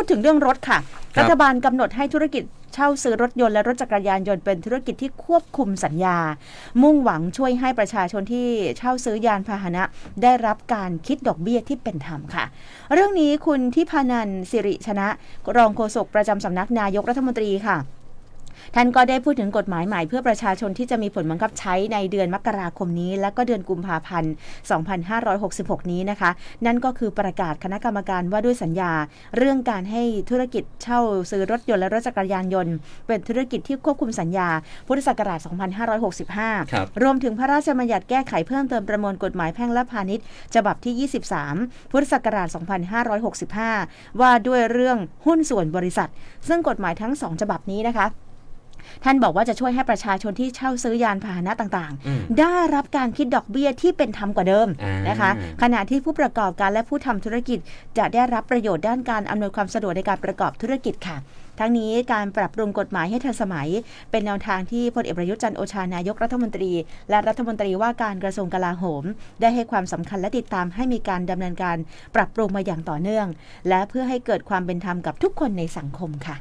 พูดถึงเรื่องรถค่ะครับรัฐบาลกำหนดให้ธุรกิจเช่าซื้อรถยนต์และรถจักรยานยนต์เป็นธุรกิจที่ควบคุมสัญญา มุ่งหวังช่วยให้ประชาชนที่เช่าซื้อยานพาหนะ ได้รับการคิดดอกเบี้ยที่เป็นธรรมค่ะ เรื่องนี้คุณทิพานันท์สิริชนะ รองโฆษกประจำสำนักนายกรัฐมนตรีค่ะ ท่านก็ได้พูดถึงกฎหมายใหม่เพื่อประชาชนที่จะมีผลบังคับใช้ในเดือนมกราคมนี้ และก็เดือนกุมภาพันธ์ 2566 นี้นะคะ นั่นก็คือประกาศคณะกรรมการว่าด้วยสัญญา เรื่องการให้ธุรกิจเช่าซื้อรถยนต์และรถจักรยานยนต์ เป็นธุรกิจที่ควบคุมสัญญา พุทธศักราช 2565ครับรวมถึงพระราชบัญญัติแก้ไขเพิ่มเติมประมวลกฎหมายแพ่งและพาณิชย์ฉบับที่ 23 พุทธศักราช 2565 ว่าด้วยเรื่องหุ้นส่วนบริษัท ซึ่งกฎหมายทั้งสองฉบับนี้นะคะ ท่านบอกว่าจะช่วยให้ประชาชนที่เช่าซื้อยานพาหนะต่างอืมๆได้รับการคิดดอกเบี้ยที่เป็นธรรมกว่าเดิมอ่านนะคะ ขณะที่ผู้ประกอบการและผู้ทำธุรกิจจะได้รับประโยชน์ด้านการอำนวยความสะดวกในการประกอบธุรกิจค่ะทั้งนี้การปรับปรุงกฎหมายให้ทันสมัย เป็นแนวทางที่พลเอกประยุทธ์จันทร์โอชานายกรัฐมนตรี และรัฐมนตรีว่าการกระทรวงกลาโหม ได้ให้ความสำคัญและติดตามให้มีการดำเนินการปรับปรุงมาอย่างต่อเนื่อง และเพื่อให้เกิดความเป็นธรรมกับทุกคนในสังคมค่ะ